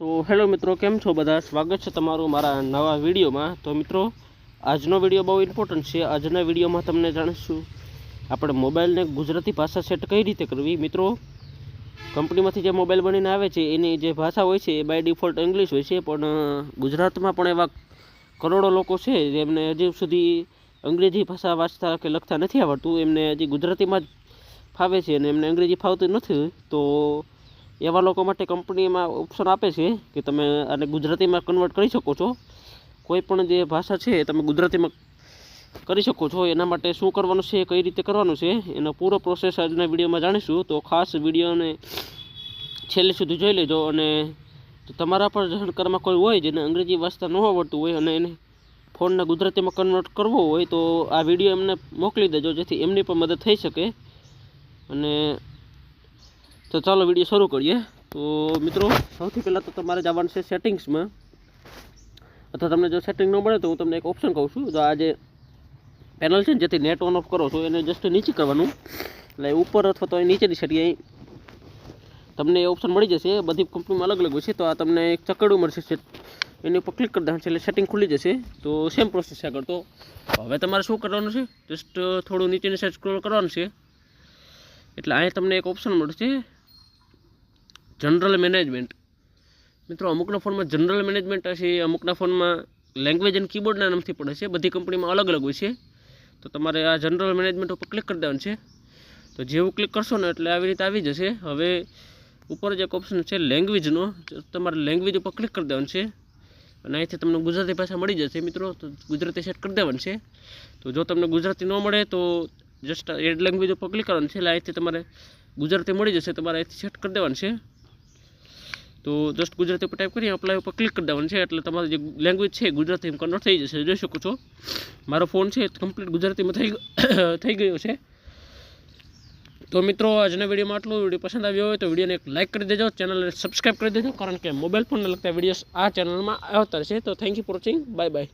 તો હેલો મિત્રો, કેમ છો બધા? સ્વાગત છે તમારું મારા નવા વિડીયોમાં. તો મિત્રો, આજનો વીડિયો બહુ ઇમ્પોર્ટન્ટ છે. આજના વિડીયોમાં તમને જાણીશું આપણે મોબાઈલને ગુજરાતી ભાષા સેટ કઈ રીતે કરવી? મિત્રો, કંપનીમાંથી જે મોબાઈલ બનીને આવે છે, એની જે ભાષા હોય છે, એ બાય ડિફોલ્ટ ઇંગ્લિશ હોય છે, પણ ગુજરાતમાં પણ એવા કરોડો લોકો છે જેમને હજી સુધી અંગ્રેજી ભાષા વાંચતા કે લખતા નથી આવડતું. એમને હજી ગુજરાતીમાં જ ફાવે છે અને એમને અંગ્રેજી ફાવતું નથી. તો એવા લોકો માટે કંપનીમાં ઓપ્શન આપે છે કે તમે આને ગુજરાતીમાં કન્વર્ટ કરી શકો છો. કોઈ પણ જે ભાષા છે તમે ગુજરાતીમાં કરી શકો છો. એના માટે શું કરવાનું છે, કઈ રીતે કરવાનું છે, એનો પૂરો પ્રોસેસ આજના વિડીયોમાં જાણીશું. તો ખાસ વિડીયોને છેલ્લે સુધી જોઈ લેજો અને તમારા પર જાણકારમાં કોઈ હોય જેને અંગ્રેજી વાંચતા ન આવડતું હોય અને એને ફોનને ગુજરાતીમાં કન્વર્ટ કરવો હોય તો આ વીડિયો એમને મોકલી દેજો જેથી એમની પણ મદદ થઈ શકે. અને તો ચાલો વીડિયો શરૂ કરીએ. તો મિત્રો, સૌથી પહેલાં તો તમારે જવાનું છે સેટિંગ્સમાં. અથવા તમને જો સેટિંગ ન મળે તો હું તમને એક ઓપ્શન કહું છું. તો આ જે પેનલ છે ને, જેથી નેટ ઓન ઓફ કરો છો, એને જસ્ટ નીચે કરવાનું. એટલે ઉપર અથવા તો એ નીચેની અહીં તમને એ ઓપ્શન મળી જશે. બધી કંપનીમાં અલગ અલગ હોય છે. તો આ તમને એક ચકડું મળશે એની ઉપર ક્લિક કરી દેવાનું છે, એટલે સેટિંગ ખુલી જશે. તો સેમ પ્રોસેસ આગળ તો. હવે તમારે શું કરવાનું છે? જસ્ટ થોડું નીચેની સાઈડ સ્ક્રોલ કરવાનું છે. એટલે અહીંયા તમને એક ઓપ્શન મળશે. General management. મિત્રો, અમુકના ફોનમાં જનરલ મેનેજમેન્ટ હશે, અમુકના ફોનમાં લેંગ્વેજ અને કીબોર્ડના નામથી પડે છે બધી કંપનીમાં અલગ અલગ હોય છે. તો તમારે આ જનરલ મેનેજમેન્ટ ઉપર ક્લિક કરી દેવાનું છે. તો જેવું ક્લિક કરશો ને એટલે આવી રીતે આવી જશે. હવે ઉપર જે એક ઓપ્શન છે લેંગ્વેજનો તમારે લેંગ્વેજ ઉપર ક્લિક કરી દેવાનું છે. અને અહીંથી તમને ગુજરાતી ભાષા મળી જશે, મિત્રો. તો ગુજરાતી સેટ કરી દેવાનું છે. તો જો તમને ગુજરાતી ન મળે તો જસ્ટ એડ લેંગ્વેજ ઉપર ક્લિક કરવાનું છે. એટલે અહીંથી તમારે ગુજરાતી મળી જશે, તમારે અહીંથી સેટ કરી દેવાનું છે. તો જસ્ટ ગુજરાતી ઉપર ટાઈપ કરી અપ્લાય ઉપર ક્લિક કરી દેવાનું છે, એટલે તમારી જે લેંગ્વેજ છે ગુજરાતી કન્વર્ટ થઈ જશે. જોઈ શકો છો. મારો ફોન છે કમ્પ્લીટ ગુજરાતીમાં થઈ થઈ ગયો છે. તો મિત્રો, આજના વિડીયોમાં આટલું. વીડિયો પસંદ આવ્યો હોય તો વિડીયોને એક લાઇક કરી દેજો. ચેનલને સબસ્ક્રાઈબ કરી દેજો, કારણ કે મોબાઈલ ફોનને લગતા વિડીયોઝ આ ચેનલમાં આવતા રહેશે. તો thank you for watching bye bye